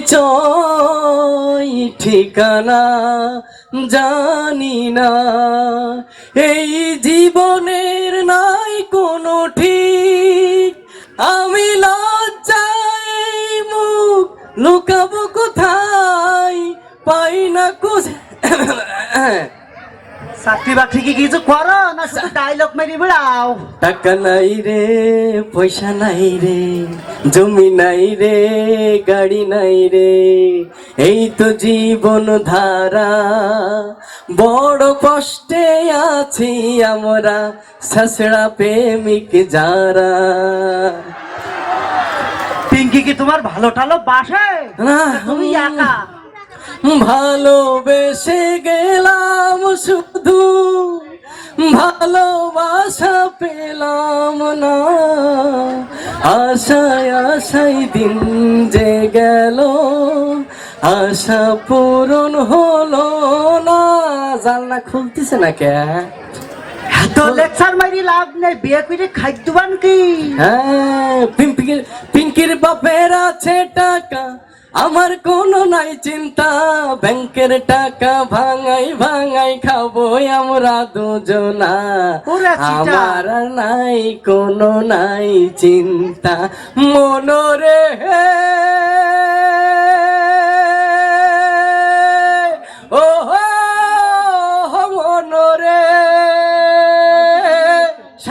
পরিচয় ঠিকানা জানি না। এই জীবনের নাই কোনো ঠিক। আমি লজ্জায় মুখ লুকাবো কোথায়? পাই না কোথায়? চাকরি বাকরি কি কিছু করো না শুধু ডায়লগ মেরি বেড়াও। টাকা নাই রে পয়সা নাই রে জমি নাই রে গাড়ি নাই রে এই তো জীবন ধারা। বড় কষ্টে আছি আমরা সসড়া প্রেমিক যারা। পিঙ্কি কি তোমার ভালো টালো বাসে? না। তুমি একা? ভালোবেসে গেলাম শুধু ভালোবাসা পেলাম না। আশায় আশাই দিন যে গেল আশা পূরণ হলো না। জানলা খুলতেছে না কে এত লেকচার মারি লাভ নেই বিয়ে করে খাদ্যবান কি? হ্যাঁ পিঙ্কির পিঙ্কির বাপের আছে টাকা। আমার কোনো নাই চিন্তা ব্যাংকের টাকা ভাঙাই ভাঙাই খাব আমরা দুজনা। আমার নাই কোনো নাই চিন্তা। মনরে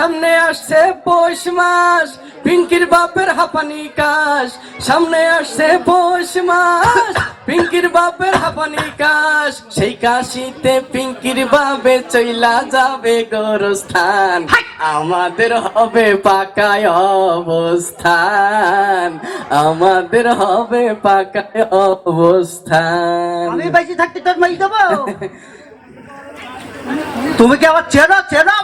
সামনে আসছে পৌষ মাস পিঙ্কির বাপের হাঁপানি কাশ। সামনে আসছে পৌষ মাস পিঙ্কির বাপের হাঁপানি কাশ। সেই কাশিতে পিঙ্কির বাবে চইলা যাবে গোরস্থান। আমাদের হবে পাকায় অবস্থান। আমাদের হবে পাকায় অবস্থান। আমি বেঁচে থাকতে তোর মাই দেবো। তুমি কি আবার চেনো? চেনো?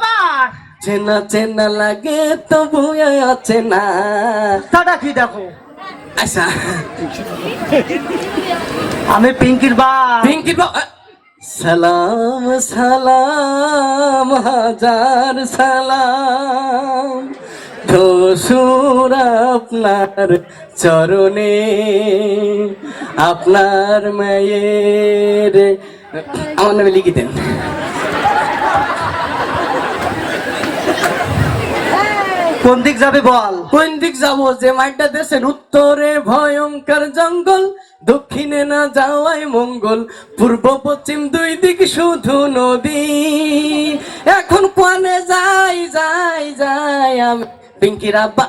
চেনা চেনা লাগে তো ভুয়া আছে না তাটা কি দেখো? আচ্ছা। আমি পিঙ্কির বা। পিঙ্কি বা সালাম সালাম হাজার সালাম। শ্বশুর আপনার চরণে আপনার মেয়ের আমার নামে লিখি দেন। কোন দিক যাবে বল? কোন দিক যাব? যে মাইটা দেশের উত্তরে ভয়ঙ্কর জঙ্গল, দক্ষিণে না যাওয়াই মঙ্গল, পূর্ব পশ্চিম দুই দিক শুধু নদী। এখন কোয়ানে যাই যাই যাই আমি, পিঙ্কিরা আব্বা।